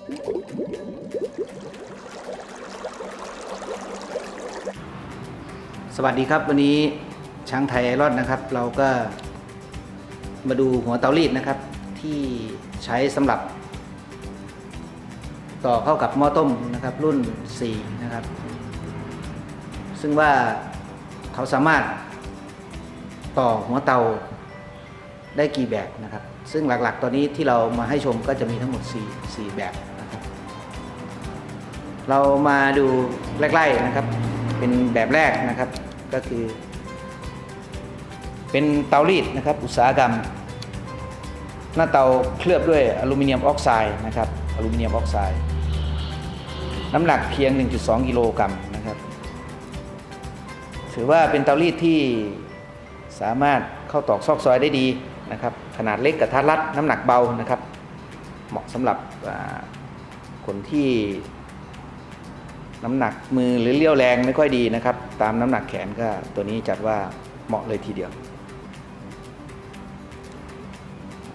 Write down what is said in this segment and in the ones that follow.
สวัสดีครับวันนี้ช้างไทยไอรอนนะครับ เราก็มาดูหัวเตารีดนะครับ ที่ใช้สำหรับ ต่อเข้ากับหม้อต้มนะครับ รุ่น 4 นะครับ ซึ่งว่าเขาสามารถต่อหัวเตาได้กี่แบบนะครับ ซึ่งหลักๆ ตอนนี้ที่เรามาให้ชมก็จะมีทั้งหมด 4 4 แบบนะครับ เรามาดูใกล้ๆนะครับ เป็นแบบแรกนะครับก็คือ เป็นเตารีดนะครับ อุตสาหกรรม หน้าเตาเคลือบด้วยอลูมิเนียมออกไซด์นะครับอลูมิเนียมออกไซด์น้ำหนักเพียง 1.2 กิโลกรัมนะครับ ถือว่าเป็นเตารีดที่สามารถเข้าตอกซอกซอยได้ดีนะครับ ขนาดเล็กกระทัดรัดน้ำหนักเบานะครับ เหมาะสำหรับคนที่ น้ำหนักมือหรือเลี้ยวแรงไม่ค่อยดีนะครับ ตามน้ำหนักแขนก็ตัวนี้จัดว่าเหมาะเลยทีเดียว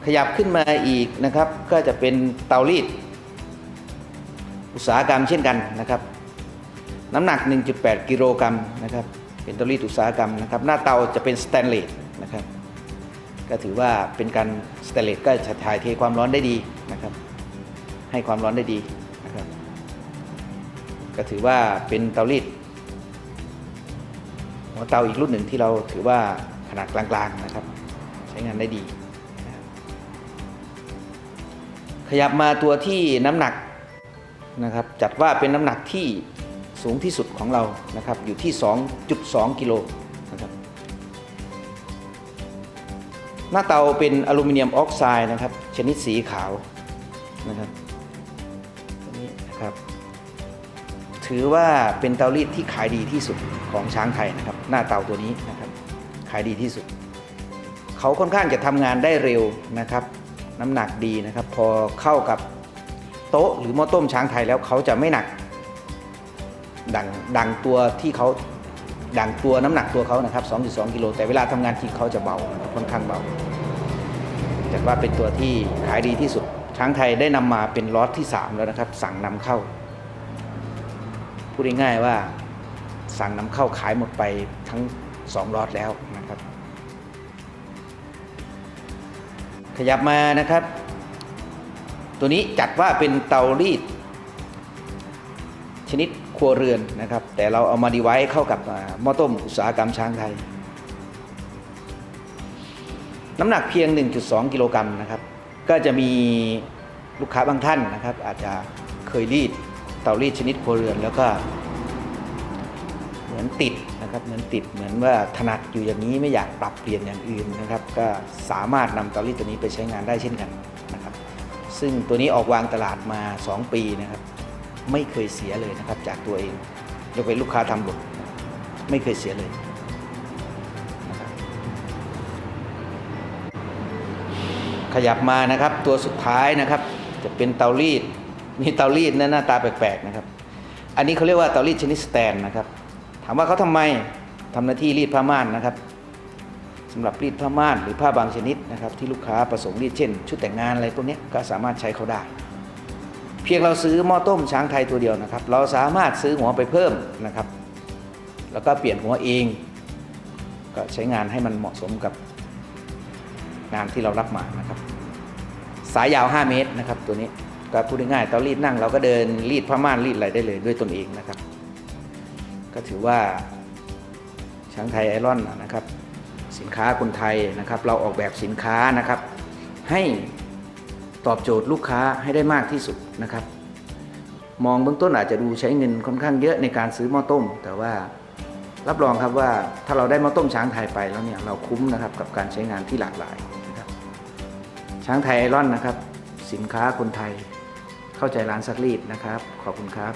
ขยับขึ้นมาอีกนะครับ ก็จะเป็นเตารีด อุตสาหกรรมเช่นกันนะครับ น้ำหนัก 1.8 กิโลกรัมนะครับ เป็นเตารีดอุตสาหกรรมนะครับ หน้าเตาจะเป็นสแตนเลสนะครับ ก็ถือว่าเป็นการสแตนเลสก็จะถ่ายเทความร้อนได้ดีนะครับ ให้ความร้อนได้ดี ก็ถือว่าเป็นเตารีดหัวเตาอีกรุ่นหนึ่งที่เราถือว่าขนาดกลางๆนะครับ ใช้งานได้ดี ขยับมาตัวที่น้ำหนักนะครับจัดว่าเป็นน้ำหนักที่สูงที่สุดของเรานะครับอยู่ที่ 2.2 กิโลนะครับหน้าเตาเป็นอลูมิเนียมออกไซด์นะครับชนิดสีขาวนะครับนี้นะครับ ถือว่าเป็นเตารีดที่ขายดีที่สุดของช้างไทยนะครับ หน้าเตาตัวนี้นะครับ ขายดีที่สุด เขาค่อนข้างจะทำงานได้เร็วนะครับ น้ำหนักดีนะครับ พอเข้ากับโต๊ะหรือหม้อต้มช้างไทยแล้วเขาจะไม่หนักดังดังตัวที่เขาดังตัวน้ำหนักตัวเขานะครับ 2.2 กิโลแต่เวลาทำงานที่เขาจะเบาค่อนข้างเบาจัดว่าเป็นตัวที่ขายดีที่สุดช้างไทยได้นำมาเป็นล็อตที่ 3 แล้วนะครับ สั่งนำเข้า พูดง่ายๆว่าสั่งนำเข้าขายหมดไปทั้ง2ล็อตแล้วนะครับ ขยับมานะครับ ตัวนี้จัดว่าเป็นเตารีด ชนิดครัวเรือนนะครับ แต่เราเอามาดีไว้เข้ากับหม้อต้มอุตสาหกรรมช้างไทย น้ำหนักเพียง 1.2 กิโลกรัมนะครับ ก็จะมีลูกค้าบางท่านนะครับ อาจจะเคยรีด เตารีดชนิดครัวเรือนแล้วก็ เหมือนติดนะครับเหมือนติดเหมือนว่าถนัดอยู่อย่างนี้ไม่อยากปรับเปลี่ยนอย่างอื่นนะครับ ก็สามารถนำเตารีดตัวนี้ไปใช้งานได้เช่นกันนะครับ ซึ่งตัวนี้ออกวางตลาดมา 2 ปีนะครับ ไม่เคยเสียเลยนะครับ จากตัวเองยกเว้นลูกค้าทำหลุดไม่เคยเสียเลยขยับมานะครับตัวสุดท้ายนะครับ จะเป็นเตารีด มีเตารีดนะหน้าตาแปลกๆนะครับ อันนี้เขาเรียกว่าเตารีดชนิดสแตนนะครับ ถามว่าเขาทำไมทำหน้าที่รีดผ้าม่านนะครับสำหรับรีดผ้าม่านหรือผ้าบางชนิดนะครับ ที่ลูกค้าประสงค์รีดเช่น ชุดแต่งงานอะไรพวกนี้ก็สามารถใช้เขาได้ เพียงเราซื้อหม้อต้มช้างไทยตัวเดียวนะครับ เราสามารถซื้อหัวไปเพิ่มนะครับ แล้วก็เปลี่ยนหัวเอง ก็ใช้งานให้มันเหมาะสมกับงานที่เรารับมานะครับ สายยาว 5 เมตรนะครับตัวนี้ ก็พูดง่ายๆเตารีดนั่งเราก็เดินรีดผ้าม่านรีดอะไรได้เลยด้วยตนเองนะครับ ก็ถือว่าช้างไทยไอรอนนะครับ สินค้าคนไทยนะครับ เราออกแบบสินค้านะครับ ให้ตอบโจทย์ลูกค้าให้ได้มากที่สุดนะครับ มองเบื้องต้นอาจจะดูใช้เงินค่อนข้างเยอะในการซื้อหม้อต้ม แต่ว่ารับรองครับว่าถ้าเราได้หม้อต้มช้างไทยไปแล้วเนี่ยเราคุ้มนะครับกับการใช้งานที่หลากหลายนะครับช้างไทยไอรอนนะครับ สินค้าคนไทย เข้าใจร้านซักรีดนะครับ ขอบคุณครับ